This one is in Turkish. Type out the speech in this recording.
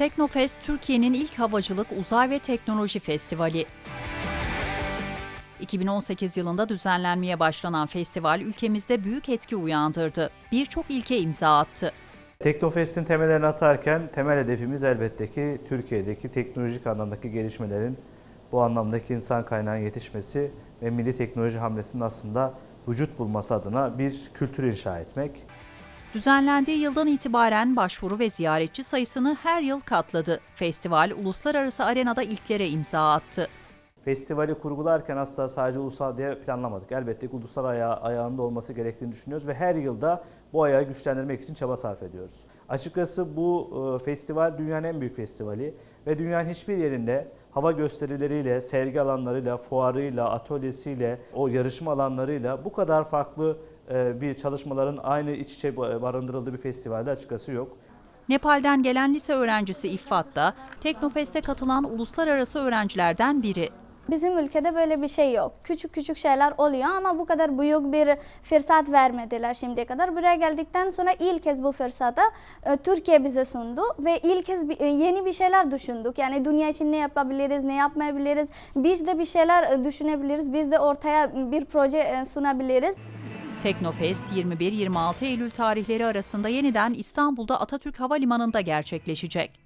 Teknofest, Türkiye'nin ilk havacılık, uzay ve teknoloji festivali. 2018 yılında düzenlenmeye başlanan festival ülkemizde büyük etki uyandırdı. Birçok ilke imza attı. Teknofest'in temellerini atarken temel hedefimiz elbette ki Türkiye'deki teknolojik anlamdaki gelişmelerin bu anlamdaki insan kaynağının yetişmesi ve milli teknoloji hamlesinin aslında vücut bulması adına bir kültür inşa etmek. Düzenlendiği yıldan itibaren başvuru ve ziyaretçi sayısını her yıl katladı. Festival uluslararası arenada ilklere imza attı. Festivali kurgularken asla sadece ulusal diye planlamadık. Elbette ki ulusal ayağı, ayağında olması gerektiğini düşünüyoruz ve her yılda bu ayağı güçlendirmek için çaba sarf ediyoruz. Açıkçası bu e, festival dünyanın en büyük festivali ve dünyanın hiçbir yerinde hava gösterileriyle, sergi alanlarıyla, fuarıyla, atölyesiyle, o yarışma alanlarıyla bu kadar farklı bir çalışmaların aynı iç içe barındırıldığı bir festivalde açıkçası yok. Nepal'den gelen lise öğrencisi İffat da Teknofest'e katılan uluslararası öğrencilerden biri. Bizim ülkede böyle bir şey yok. Küçük küçük şeyler oluyor ama bu kadar büyük bir fırsat vermediler şimdiye kadar. Buraya geldikten sonra ilk kez bu fırsatı e, Türkiye bize sundu ve ilk kez bir- e, yeni bir şeyler düşündük. Yani dünya için ne yapabiliriz, ne yapmayabiliriz. Biz de bir şeyler e, düşünebiliriz. Biz de ortaya bir proje e, sunabiliriz. Teknofest 21-26 Eylül tarihleri arasında yeniden İstanbul'da Atatürk Havalimanı'nda gerçekleşecek.